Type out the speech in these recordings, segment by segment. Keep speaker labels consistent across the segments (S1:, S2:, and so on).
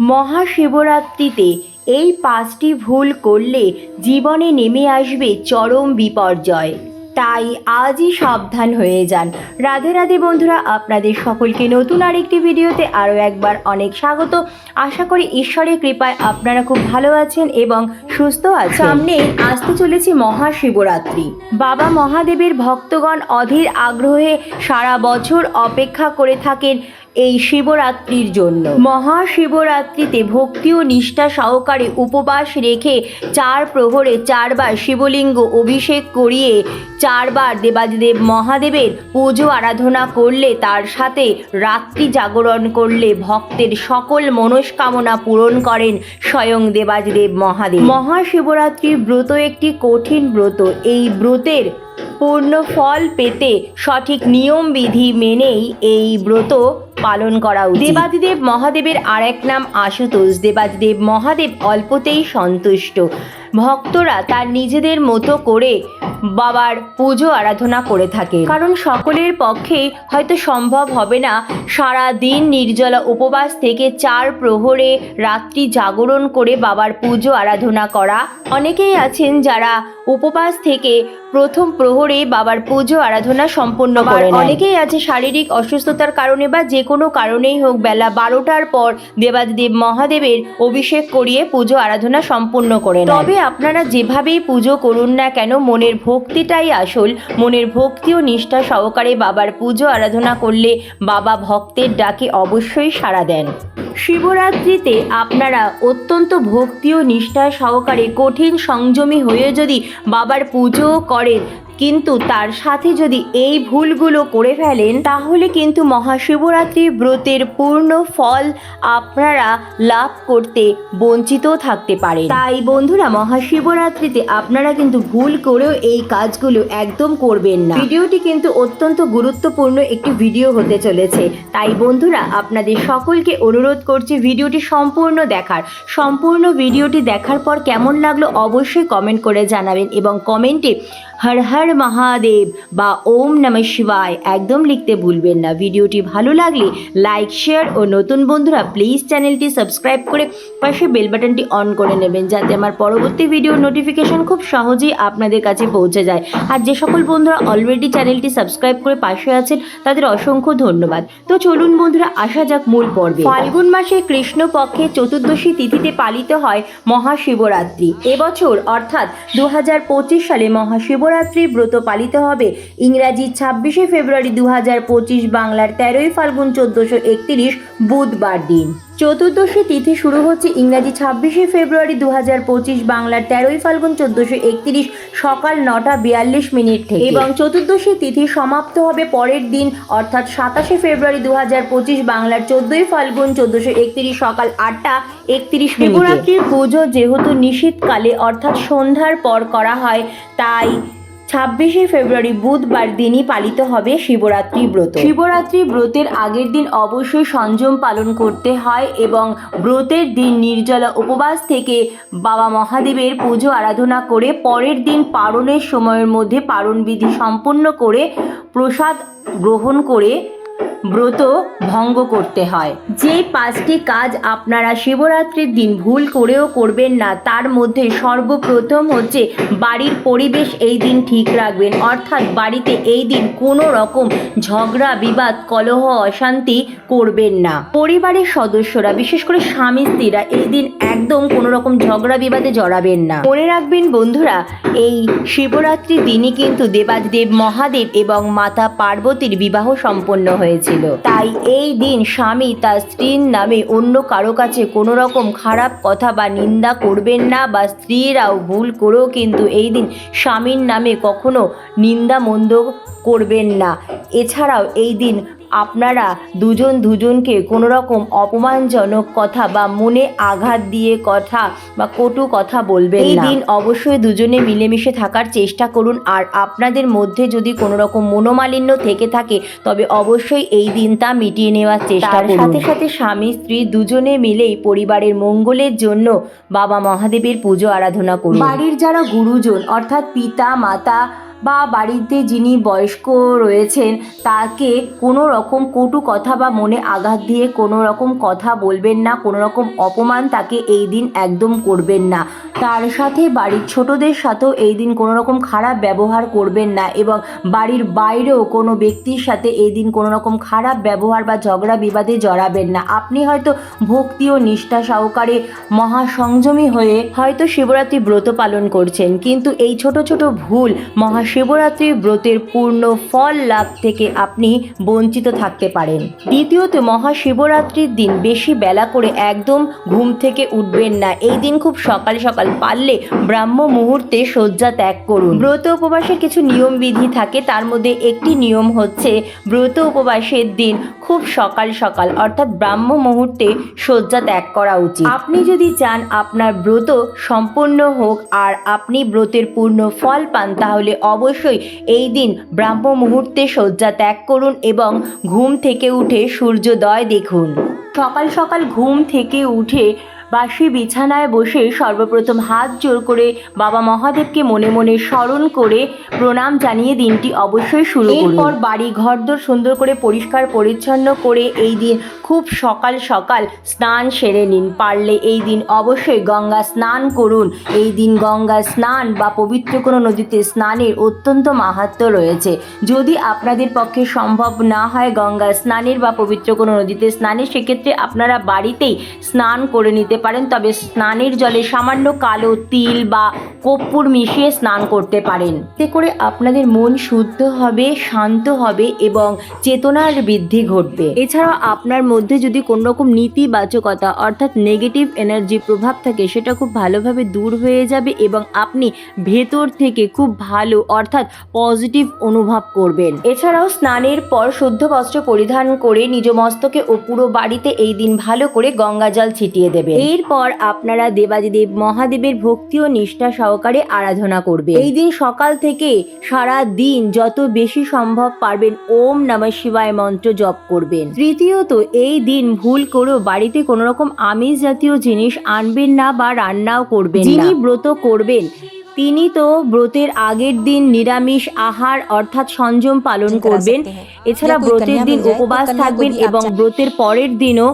S1: মহাশিবরাত্রিতে এই পাঁচটি ভুল করলে জীবনে নেমে আসবে চরম বিপর্যয়। তাই আজই সাবধান হয়ে যান। রাধে রাধে বন্ধুরা আপনাদের সকলকে নতুন আরেকটি ভিডিওতে আরও একবার অনেক স্বাগত। আশা করি ঈশ্বরের কৃপায় আপনারা খুব ভালো আছেন এবং সুস্থ আছেন। সামনে আসতে চলেছে মহাশিবরাত্রি। বাবা মহাদেবের ভক্তগণ অধীর আগ্রহে সারা বছর অপেক্ষা করে থাকেন এই শিবরাত্রির জন্য। মহাশিবরাত্রিতে ভক্তি ও নিষ্ঠা সহকারে উপবাস রেখে চার প্রহরে চারবার শিবলিঙ্গ অভিষেক করিয়ে চারবার দেবাদিদেব মহাদেবের পুজো আরাধনা করলে তার সাথে রাত্রি জাগরণ করলে ভক্তের সকল মনস্কামনা পূরণ করেন স্বয়ং দেবাদিদেব মহাদেব। মহাশিবরাত্রির ব্রত একটি কঠিন ব্রত। এই ব্রতের পূর্ণ ফল পেতে সঠিক নিয়ম বিধি মেনেই এই ব্রত পালন করা উচিত। দেবাদিদেব মহাদেবের আরেক নাম আশুতোষ। দেবাদিদেব মহাদেব অল্পতেই সন্তুষ্ট। ভক্তরা তার নিজেদের মতো করে বাবার পুজো আরাধনা করে থাকে। কারণ সকলের পক্ষে হয়তো সম্ভব হবে না সারা দিন নির্জলা উপবাস থেকে চার প্রহরে রাত্রি জাগরণ করে বাবার পুজো আরাধনা করা। অনেকেই আছেন যারা উপবাস থেকে প্রথম প্রহরে বাবার পুজো আরাধনা সম্পন্ন করে অনেকেই আছে শারীরিক অসুস্থতার কারণে বা যে কোনো কারণেই হোক বেলা বারোটার পর দেবাদিদেব মহাদেবের অভিষেক করিয়ে পুজো আরাধনা সম্পূর্ণ করেন। তবে আপনারা যেভাবেই পুজো করুন না কেন, মনের ভক্তিটাই আসল। মনের ভক্তি ও নিষ্ঠা সহকারে বাবার পুজো আরাধনা করলে বাবা ভক্তের ডাকে অবশ্যই সাড়া দেন। শিবরাত্রিতে আপনারা অত্যন্ত ভক্তি ও নিষ্ঠা সহকারে কঠিন সংযমী হয়ে যদি বাবার পুজো করেন কিন্তু তার সাথে যদি এই ভুলগুলো করে ফেলেন, তাহলে কিন্তু মহাশিবরাত্রি ব্রতের পূর্ণ ফল আপনারা লাভ করতে বঞ্চিত থাকতে পারে তাই বন্ধুরা, মহাশিবরাত্রিতে আপনারা কিন্তু ভুল করেও এই কাজগুলো একদম করবেন না। ভিডিওটি কিন্তু অত্যন্ত গুরুত্বপূর্ণ একটি ভিডিও হতে চলেছে। তাই বন্ধুরা, আপনাদের সকলকে অনুরোধ করছি ভিডিওটি সম্পূর্ণ দেখার। সম্পূর্ণ ভিডিওটি দেখার পর কেমন লাগল অবশ্যই কমেন্ট করে জানাবেন এবং কমেন্টে হর হর মহাদেব বা ওম নমঃ শিবায় একদম লিখতে ভুলবেন না। ভিডিওটি ভালো লাগলে লাইক, শেয়ার ও নতুন বন্ধুরা প্লিজ চ্যানেলটি সাবস্ক্রাইব করে পাশে বেল বাটনটি অন করে নেবেন যাতে আমার পরবর্তী ভিডিওর নোটিফিকেশন খুব সহজেই আপনাদের কাছে পৌঁছে যায়। আর যে সকল বন্ধুরা অলরেডি চ্যানেলটি সাবস্ক্রাইব করে পাশে আছেন, তাদের অসংখ্য ধন্যবাদ। তো চলুন বন্ধুরা, আসা যাক মূল পর্বে। ফাল্গুন মাসে কৃষ্ণপক্ষে চতুর্দশী তিথিতে পালিত হয় মহাশিবরাত্রি। এবছর অর্থাৎ দু হাজার পঁচিশ সালে মহাশিবরাত্রি ব্রত পালিত হবে। ইংরাজি ছাব্বিশে ফেব্রুয়ারি দুহাজার পঁচিশ বাংলার তেরোই ফাল্গুন চোদ্দশো একত্রিশ বুধবার দিন। চতুর্দশী তিথি শুরু হচ্ছে ইংরাজি ছাব্বিশে ফেব্রুয়ারি দু হাজার পঁচিশ বাংলার তেরোই ফাল্গুন চোদ্দশো একত্রিশ সকাল নটা বিয়াল্লিশ মিনিট থেকে। এবং চতুর্দশী তিথি সমাপ্ত হবে পরের দিন, অর্থাৎ সাতাশে ফেব্রুয়ারি দু হাজার পঁচিশ বাংলার চোদ্দই ফাল্গুন চোদ্দশো একত্রিশ সকাল আটটা একত্রিশ শিবরাত্রির পুজো যেহেতু নিশীতকালে অর্থাৎ সন্ধ্যার পর করা হয়, তাই ছাব্বিশে ফেব্রুয়ারি বুধবার দিনই পালিত হবে শিবরাত্রি ব্রত। শিবরাত্রি ব্রতের আগের দিন অবশ্যই সংযম পালন করতে হয় এবং ব্রতের দিন নির্জলা উপবাস থেকে বাবা মহাদেবের পুজো আরাধনা করে পরের দিন পারণের সময়ের মধ্যে পারণ বিধি সম্পন্ন করে প্রসাদ গ্রহণ করে ব্রত ভঙ্গ করতে হয়। যে পাঁচটি কাজ আপনারা শিবরাত্রির দিন ভুল করেও করবেন না, তার মধ্যে সর্বপ্রথম হচ্ছে বাড়ির পরিবেশ এই দিন ঠিক রাখবেন। অর্থাৎ বাড়িতে এই দিন কোনো রকম ঝগড়া, বিবাদ, কলহ, অশান্তি করবেন না। পরিবারের সদস্যরা, বিশেষ করে স্বামী, স্ত্রীরা এই দিন একদম কোনো রকম ঝগড়া, বিবাদে জড়াবেন না। মনে রাখবেন বন্ধুরা, এই শিবরাত্রির দিনই কিন্তু দেবাদিদেব মহাদেব এবং মাতা পার্বতীর বিবাহ সম্পন্ন হয়েছিল। তাই এই দিন স্বামী তার স্ত্রীর নামে অন্য কারও কাছে কোনো রকম খারাপ কথা বা নিন্দা করবেন না বা স্ত্রীরাও ভুল করেও কিন্তু এই দিন স্বামীর নামে কখনো নিন্দা মন্দ করবেন না। এছাড়াও এই দিন আপনারা দুজন দুজনকে কোনো রকম অপমানজনক কথা বা মনে আঘাত দিয়ে কথা বা কটু কথা বলবেন এই দিন অবশ্যই দুজনে মিলেমিশে থাকার চেষ্টা করুন আর আপনাদের মধ্যে যদি কোনো রকম মনোমালিন্য থেকে থাকে তবে অবশ্যই এই দিন তা মিটিয়ে নেওয়ার চেষ্টা করুন। সাথে সাথে স্বামী স্ত্রী দুজনে মিলেই পরিবারের মঙ্গলের জন্য বাবা মহাদেবের পুজো আরাধনা করুন। বাড়ির যারা গুরুজন অর্থাৎ পিতা মাতা বা বাড়িতে যিনি বয়স্ক রয়েছেন, তাকে কোনো রকম কটু কথা বা মনে আঘাত দিয়ে কোনো রকম কথা বলবেন না, কোনো রকম অপমান তাকে এই দিন একদম করবেন না। তার সাথে বাড়ির ছোটদের সাথেও এই দিন কোনো রকম খারাপ ব্যবহার করবেন না এবং বাড়ির বাইরেও কোনো ব্যক্তির সাথে এই দিন কোনো রকম খারাপ ব্যবহার বা ঝগড়া বিবাদে জড়াবেন না। আপনি হয়তো ভক্তি ও নিষ্ঠা সহকারে মহাসংযমী হয়ে হয়তো শিবরাত্রি ব্রত পালন করছেন, কিন্তু এই ছোট ছোট ভুল মহাশিবরাত্রির ব্রতের পূর্ণ ফল লাভ থেকে আপনি বঞ্চিত থাকতে পারেন। দ্বিতীয়ত, মহাশিবরাত্রির দিন বেশি বেলা করে একদম ঘুম থেকে উঠবেন না। এই দিন খুব সকাল সকাল পারলে ব্রাহ্ম মুহূর্তে শয্যা ত্যাগ করুন। ব্রত উপবাসের কিছু নিয়ম বিধি থাকে। তার মধ্যে একটি নিয়ম হচ্ছে ব্রত উপবাসের দিন খুব সকাল সকাল, অর্থাৎ ব্রাহ্ম মুহূর্তে শয্যা ত্যাগ করা উচিত। আপনি যদি চান আপনার ব্রত সম্পূর্ণ হোক আর আপনি ব্রতের পূর্ণ ফল পান, তাহলে অবশ্যই এই দিন ব্রাহ্ম মুহূর্তে শয্যা ত্যাগ করুন এবং ঘুম থেকে উঠে সূর্যোদয় দেখুন। সকাল সকাল ঘুম থেকে উঠে বাসি বিছানায় বসে সর্বপ্রথম হাত জোর করে বাবা মহাদেবকে মনে মনে স্মরণ করে প্রণাম জানিয়ে দিনটি অবশ্যই শুরু এরপর বাড়ি ঘরদোর সুন্দর করে পরিষ্কার পরিচ্ছন্ন করে এই দিন খুব সকাল সকাল স্নান সেরে নিন। পারলে এই দিন অবশ্যই গঙ্গা স্নান করুন। এই দিন গঙ্গা স্নান বা পবিত্র কোনো নদীতে স্নানের অত্যন্ত মাহাত্ম্য রয়েছে। যদি আপনাদের পক্ষে সম্ভব না হয় গঙ্গা স্নানের বা পবিত্র কোনো নদীতে স্নানের, সেক্ষেত্রে আপনারা বাড়িতেই স্নান করে নিতে পারেন, তবে স্নানের জলে সামান্য কালো তিল বা কর্পূর মিশিয়ে স্নান করতে পারেন। এতে করে আপনাদের মন শুদ্ধ হবে, শান্ত হবে এবং চেতনার বৃদ্ধি ঘটবে। এছাড়াও আপনার মধ্যে যদি কোনো রকম নীতিবাচকতা অর্থাৎ নেগেটিভ এনার্জি প্রভাব থাকে, সেটা খুব ভালোভাবে দূর হয়ে যাবে এবং আপনি ভেতর থেকে খুব ভালো অর্থাৎ পজিটিভ অনুভব করবেন। এছাড়াও স্নানের পর শুদ্ধ বস্ত্র পরিধান করে নিজ মস্তকে ও পুরো বাড়িতে এই দিন ভালো করে গঙ্গা জল ছিটিয়ে দেবে এরপর আপনারা দেবাদিদেব মহাদেবের ভক্তি ও নিষ্ঠা সহকারে আরাধনা করবে এই দিন সকাল থেকে সারা দিন যত বেশি সম্ভব পারবেন ওম নম শিবায় মন্ত্র জপ করবেন। তৃতীয়ত এই দিন ভুল করেও বাড়িতে কোন রকম আমিষ জাতীয় জিনিস আনবেন না বা রান্নাও করবেন যিনি ব্রত করবেন তিনি তো ব্রতের আগের দিন নিরামিষ আহার অর্থাৎ সংযম পালন করবেন। এছাড়া ব্রতের দিন উপবাস থাকবেন এবং ব্রতের পরের দিনও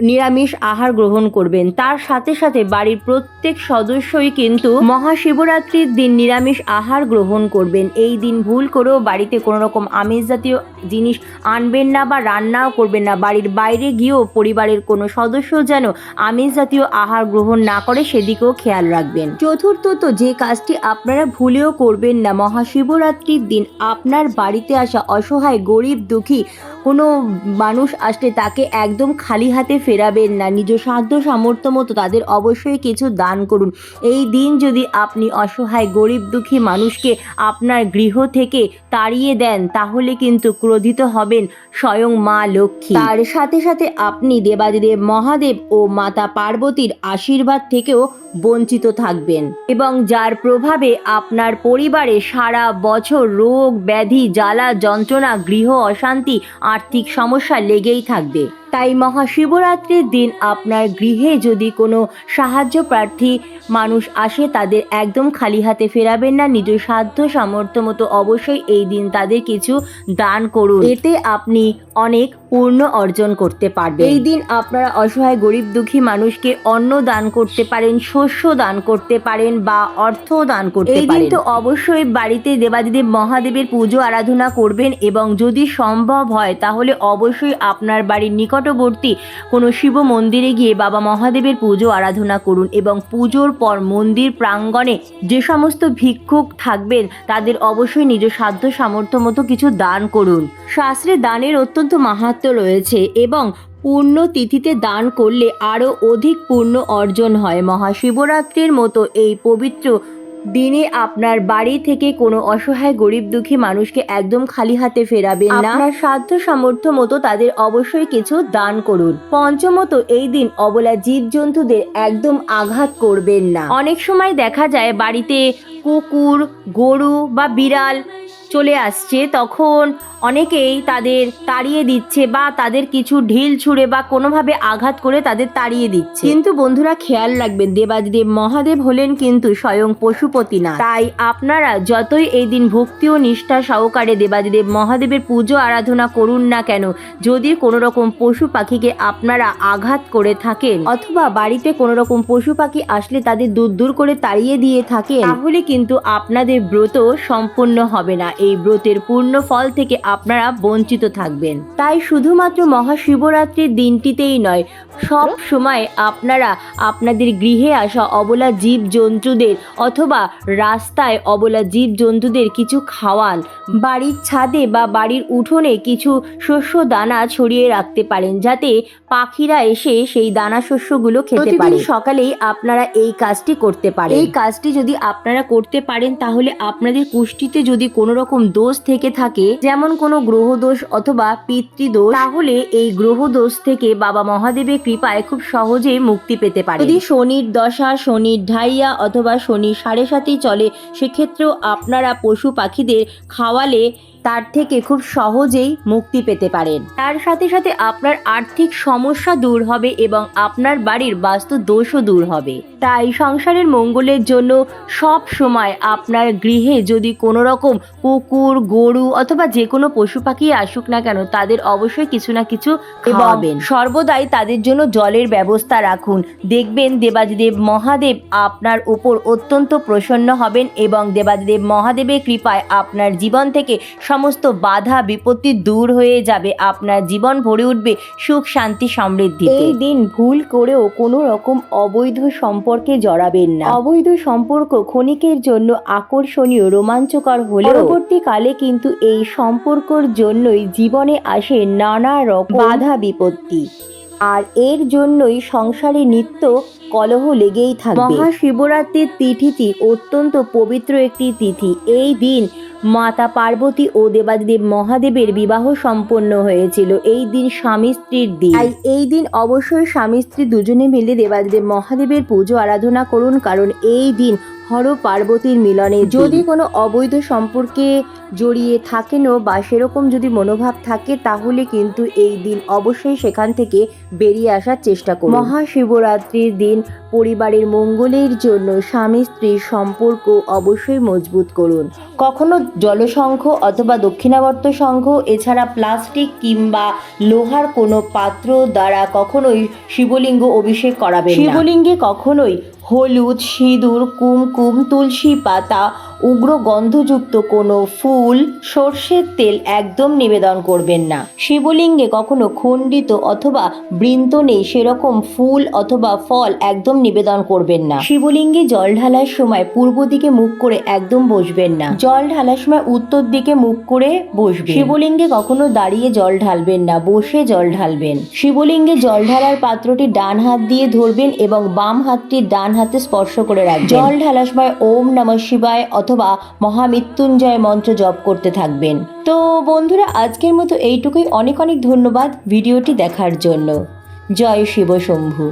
S1: নিরামিষ আহার গ্রহণ করবেন। তার সাথে সাথে বাড়ির প্রত্যেক সদস্যই কিন্তু মহাশিবরাত্রির দিন নিরামিষ আহার গ্রহণ করবেন। এই দিন ভুল করেও বাড়িতে কোনো রকম আমিষ জাতীয় জিনিস আনবেন না বা রান্নাও করবেন না। বাড়ির বাইরে গিয়েও পরিবারের কোনো সদস্য যেন আমিষ জাতীয় আহার গ্রহণ না করে সেদিকেও খেয়াল রাখবেন। চতুর্থত যে কাজটি আপনারা ভুলেও করবেন না। মহাশিবরাত্রির দিন আপনার বাড়িতে আসা অসহায়, গরিব, দুঃখী কোনো মানুষ আসলে তাকে একদম খালি হাতে ফেরাবেন না। নিজ সাধ্য, সামর্থ্য মতো তাদের অবশ্যই কিছু দান করুন। এই দিন যদি আপনি অসহায়, গরিব, দুঃখী মানুষকে আপনার গৃহ থেকে তাড়িয়ে দেন, তাহলে কিন্তু ক্রোধিত হবেন স্বয়ং মা লক্ষ্মী। তার সাথে সাথে আপনি দেবাদিদেব মহাদেব ও মাতা পার্বতীর আশীর্বাদ থেকেও বঞ্চিত থাকবেন এবং যার প্রভাবে আপনার পরিবারে সারা বছর রোগ, ব্যাধি, জ্বালা, যন্ত্রণা, গৃহ অশান্তি, আর্থিক সমস্যা লেগেই থাকবে। তাই মহাশিবরাত্রির দিন আপনার গৃহে যদি কোনো সাহায্য প্রার্থী মানুষ আসে, তাদের একদম খালি হাতে ফেরাবেন না। নিজ সাধ্য সামর্থ্য মতো অবশ্যই এই দিন তাদের কিছু দান করুন। এতে আপনি অনেক পূর্ণ অর্জন করতে পারবেন। এই দিন আপনারা অসহায় গরিব দুঃখী মানুষকে অন্ন দান করতে পারেন শস্য দান করতে পারেন বা অর্থ দান করতে পারেন এই দিন তো অবশ্যই বাড়িতে দেবাদিদেব মহাদেবের পুজো আরাধনা করবেন এবং যদি সম্ভব হয় তাহলে অবশ্যই আপনার বাড়ির নিকটবর্তী কোনো শিব মন্দিরে গিয়ে বাবা মহাদেবের পুজো আরাধনা করুন এবং পুজোর পর মন্দির প্রাঙ্গণে যে সমস্ত ভিক্ষুক থাকবেন তাদের অবশ্যই নিজ সাধ্য সামর্থ্য মতো কিছু দান করুন। শাস্ত্রে দানের অত্যন্ত মাহাত্ম্য রয়েছে এবং পূর্ণ তিথিতে দান করলে আরও অধিক পূর্ণ অর্জন হয়। মহাশিবরাত্রির মতো এই পবিত্র দিনে আপনার বাড়ি থেকে কোনো অসহায় গরিব দুঃখী মানুষকে একদম খালি হাতে ফেরাবেন না। আপনার সাধ্য সামর্থ্য মতো তাদের অবশ্যই কিছু দান করুন। পঞ্চমত এই দিন অবলা জীবজন্তুদের একদম আঘাত করবেন না। অনেক সময় দেখা যায় বাড়িতে কুকুর গরু বা বিড়াল চলে আসছে তখন অনেকেই তাদের তাড়িয়ে দিচ্ছে বা তাদের কিছু ঢিল ছুঁড়ে বা কোনোভাবে আঘাত করে তাদের তাড়িয়ে দিচ্ছে। কিন্তু বন্ধুরা খেয়াল রাখবেন দেবাদিদেব মহাদেব হলেন কিন্তু স্বয়ং পশুপতি না। তাই আপনারা যতই এই দিন ভক্তি ও নিষ্ঠা সহকারে দেবাদিদেব মহাদেবের পুজো আরাধনা করুন না কেন যদি কোনো রকম পশু পাখিকে আপনারা আঘাত করে থাকেন অথবা বাড়িতে কোনো রকম পশু পাখি আসলে তাদের দূর দূর করে তাড়িয়ে দিয়ে থাকেন তাহলে কিন্তু আপনাদের ব্রত সম্পূর্ণ হবে না। এই ব্রতের পূর্ণ ফল থেকে আপনারা বঞ্চিত থাকবেন। তাই শুধুমাত্র মহাশিবরাত্রির দিনটিতেই নয় সব সময় আপনারা আপনাদের গৃহে আসা অবলা জীব জন্তুদের অথবা রাস্তায় অবলা জীব জন্তুদের কিছু খাওয়ান বাড়ির ছাদে বা বাড়ির উঠোনে কিছু শস্য দানা ছড়িয়ে রাখতে পারেন যাতে পাখিরা এসে সেই দানা শস্যগুলো খেতে পারে। সকালেই আপনারা এই কাজটি করতে পারেন। এই কাজটি যদি আপনারা করতে পারেন তাহলে আপনাদের কুষ্টিতে যদি কোনো রকম দোষ থেকে থাকে, যেমন কোনো গ্রহ দোষ অথবা পিতৃদোষ, তাহলে এই গ্রহ দোষ থেকে বাবা মহাদেবের কৃপায় খুব সহজে মুক্তি পেতে পারে। যদি শনির দশা, শনির ঢাইয়া অথবা শনি সাড়ে সাথে চলে, সেক্ষেত্রেও আপনারা পশু পাখিদের খাওয়ালে তার থেকে খুব সহজেই মুক্তি পেতে পারেন। তার সাথে সাথে আপনার আর্থিক সমস্যা দূর হবে এবং আপনার বাড়ির বাস্তু দোষও দূর হবে। তাই সংসারের মঙ্গলের জন্য সব সময় আপনার গৃহে যদি কোনো রকম কুকুর গরু অথবা যে কোনো পশু পাখি আসুক না কেন তাদের অবশ্যই কিছু না কিছু খাওয়াবেন। সর্বদাই তাদের জন্য জলের ব্যবস্থা রাখুন। দেখবেন দেবাদিদেব মহাদেব আপনার উপর অত্যন্ত প্রসন্ন হবেন এবং দেবাদিদেব মহাদেবের কৃপায় আপনার জীবন থেকে সমস্ত বাধা বিপত্তি দূর হয়ে যাবে। আপনার জীবন ভরে উঠবে সুখ শান্তি সমৃদ্ধি এই দিন ভুল করেও কোনো রকম অবৈধ সম্পর্কে জড়াবেন না। অবৈধ সম্পর্ক ক্ষণিকের জন্য আকর্ষণীয় রোমাঞ্চকর হলেও পরবর্তীকালে কিন্তু এই সম্পর্কর জন্যই জীবনে আসে নানা রকম বাধা বিপত্তি। আর এর জন্যই সংসারে নিত্য কলহ লেগেই থাকবে। মহাশিবরাত্রির তিথিটি অত্যন্ত পবিত্র একটি তিথি। এই দিন মাতা পার্বতী ও দেবাদেব মহাদেবের বিবাহ সম্পন্ন হয়েছিল। এই দিন স্বামী স্ত্রীর দিন। তাই এই দিন অবশ্যই স্বামী স্ত্রী দুজনে মিলে দেবাদেব মহাদেবের পুজো আরাধনা করুন, কারণ এই দিন হর পার্বতীর মিলনে যদি কোনো অবৈধ সম্পর্কে জড়িয়ে থাকেনও বা সেরকম যদি মনোভাব থাকে, তাহলে কিন্তু এই দিন অবশ্যই সেখান থেকে বেরিয়ে আসার চেষ্টা করুন। মহাশিবরাত্রির দিন পরিবারের মঙ্গলের জন্য স্বামী স্ত্রীর সম্পর্ক অবশ্যই মজবুত করুন। কখনো জলসংঘ অথবা দক্ষিণাবর্ত সংঘ, এছাড়া প্লাস্টিক কিংবা লোহার কোনো পাত্র দ্বারা কখনোই শিবলিঙ্গ অভিষেক করাবেন শিবলিঙ্গে কখনোই হলুদ সিঁদুর কুমকুম তুলসী পাতা উগ্র গন্ধযুক্ত কোনো ফুল সর্ষের তেল একদম নিবেদন করবেন না। শিবলিঙ্গে কখনো খণ্ডিত অথবা বৃন্ত নেই সেরকম ফুল অথবা ফল একদম নিবেদন করবেন না। শিবলিঙ্গে জল ঢালার সময় পূর্ব দিকে মুখ করে একদম বসবেন না। জল ঢালার সময় উত্তর দিকে মুখ করে বসবেন। শিবলিঙ্গে কখনো দাঁড়িয়ে জল ঢালবেন না, বসে জল ঢালবেন। শিবলিঙ্গে জল ঢালার পাত্রটি ডান হাত দিয়ে ধরবেন এবং বাম হাতটি ডান হাতে স্পর্শ করে রাখবেন। জল ঢালার সময় ওম নমঃ শিবায় অথবা মহামৃত্যুঞ্জয় মন্ত্র জপ করতে থাকবেন। তো বন্ধুরা, আজকের মতো এইটুকুই। অনেক অনেক ধন্যবাদ ভিডিওটি দেখার জন্য। জয় শিব শম্ভু।